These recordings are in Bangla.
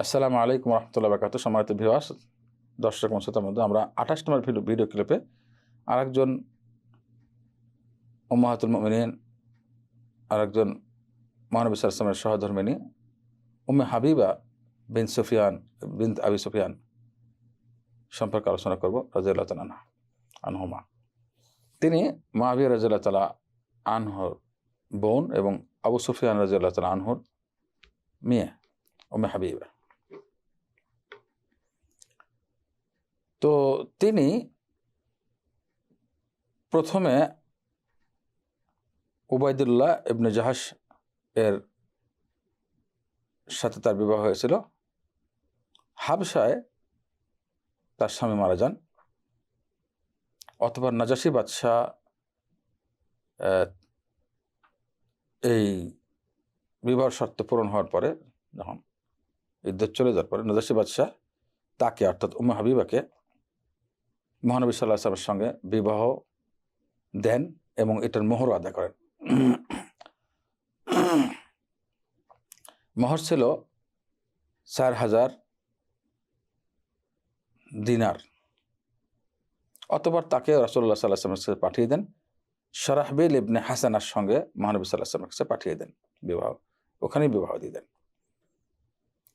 আসসালামু আলাইকুম রহমতুল্লাহ বাকাত সম্মানিত ভিওয়াস দর্শক মশাতার মধ্যে আমরা আঠাশ নম্বর ভিডিও ভিডিও ক্লিপে আরেকজন উম্মাহাতুল মিনীন আরেকজন মহানবী সাল্লামের সহধর্মিনী, উম্মে হাবিবা বিন সুফিয়ান বিন আবি সুফিয়ান সম্পর্কে আলোচনা করব রাজিয়াল্লাহ তালা আনহুমা। তিনি মাহাবিয়া রাজিয়াল্লাহ তালা আনহর বোন এবং আবু সুফিয়ান রাজিয়াল্লাহ তালা আনহর মেয়ে, উম্মে হাবিবা। তো তিনি প্রথমে উবায়দুল্লাহ ইবনে জাহাস এর সাথে তার বিবাহ হয়েছিল। হাবসায় তার স্বামী মারা যান। অথবা নাজাসি বাদশাহ এই বিবাহ শর্ত পূরণ হওয়ার পরে যখন ইদ্যত চলে যাওয়ার পরে নাজাসি বাদশাহ তাকে, অর্থাৎ উম্মা হাবিবাকে মহানবী সাল্লাহ আসলামের সঙ্গে বিবাহ দেন এবং এটার মোহর আদায় করেন। মোহর ছিল চার হাজার দিনার। অতবার তাকে রসল্লাহ সাল্লাহ আসলামের কাছে পাঠিয়ে দেন। সরাহবিল ইবনে হাসানার সঙ্গে মহানবী সাল্লাহ আসলামের কাছে পাঠিয়ে দেন বিবাহ। ওখানেই বিবাহ দিয়ে দেন।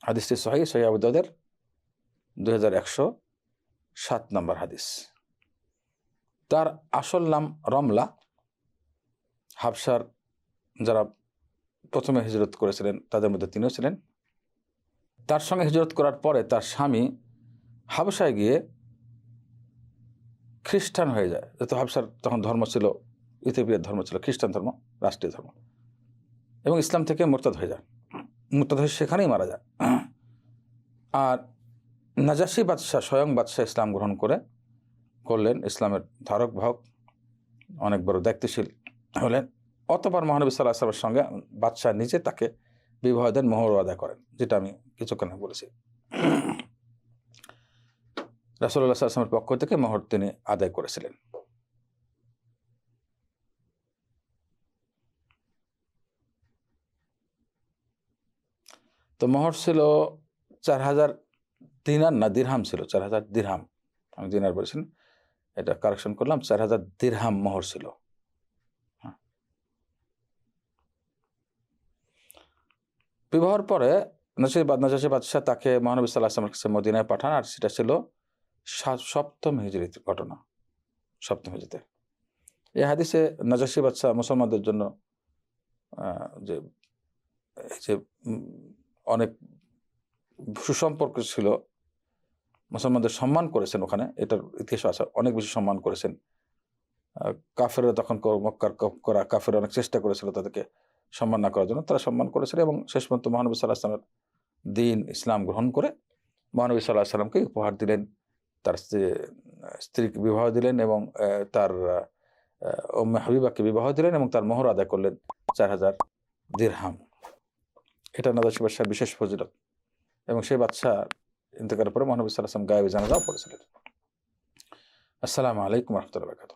হাদিসটি সহি সহি দুই হাজার একশো সাত নম্বর হাদিস। তার আসল নাম রমলা। হাবসার যারা প্রথমে হিজরত করেছিলেন, তাদের মধ্যে তিনিও ছিলেন। তার সঙ্গে হিজরত করার পরে তার স্বামী হাবসায় গিয়ে খ্রিস্টান হয়ে যায়। যেহেতু হাবসার তখন ধর্ম ছিল, ইথিওপিয়ার ধর্ম ছিল, খ্রিস্টান ধর্ম, রাষ্ট্রীয় ধর্ম। এবং ইসলাম থেকে মোরতাদ হয়ে যায়। মোরতাদ হয়ে সেখানেই মারা যায়। আর নাজাসি বাদশাহ, স্বয়ং বাদশাহ ইসলাম গ্রহণ করে করলেন ইসলামের ধারক বাহক অনেক বড় দায়িত্বশীল হলেন। অতপর মহানবী সাল্লাহ আসলামের সঙ্গে বাদশাহ নিজে তাকে বিবাহ দেন, মোহর আদায় করেন, যেটা আমি কিছুক্ষণ বলেছি। রাসুল্লাহ আসলামের পক্ষ থেকে মোহর তিনি আদায় করেছিলেন। তো মোহর ছিল চার হাজার দিনার না দিরহাম ছিল, চার হাজার দিরহাম। আমি দিনার বলেছেন এটা কারেকশন করলাম, চার হাজার দিরহাম মোহর ছিল। হ্যাঁ। বিবাহর পরে নাসির নাজাসি বাদশাহ তাকে মহানবী সাল্লাহ আসলামের কাছে মদিনায় পাঠান, আর সেটা ছিল সপ্তম হিজড়ির ঘটনা, সপ্তম হিজড়িতে এই হাদিসে নাজাসি বাদশাহ মুসলমানদের জন্য যে অনেক সুসম্পর্ক ছিল মুসলমানদের সম্মান করেছেন ওখানে এটার ইতিহাস আছে অনেক বেশি সম্মান করেছেন। আহ, কাফেররা তখন মক্কার করা কাফের অনেক চেষ্টা করেছিল তাদেরকে সম্মান না করার জন্য তারা সম্মান করেছিল এবং শেষ পর্যন্ত মহানবী সাল্লাহ আসলামের দিন ইসলাম গ্রহণ করে মহানবী সাল্লাহ সাল্লামকে উপহার দিলেন তার স্ত্রী- স্ত্রীকে বিবাহ দিলেন এবং তার উম্মে হাবিবাকে বিবাহ দিলেন এবং তার মোহর আদায় করলেন চার হাজার দিরহাম। এটা নাদাসী বাদশার বিশেষ ফজিলত এবং সেই বাদশাহ ইন্তেকারের পরে মহানবী সাল্লাহ আসলাম গায়েবী জানাজাও পড়েছিলেন আসসালামু আলাইকুম রহমতুল্লাহ বাকাত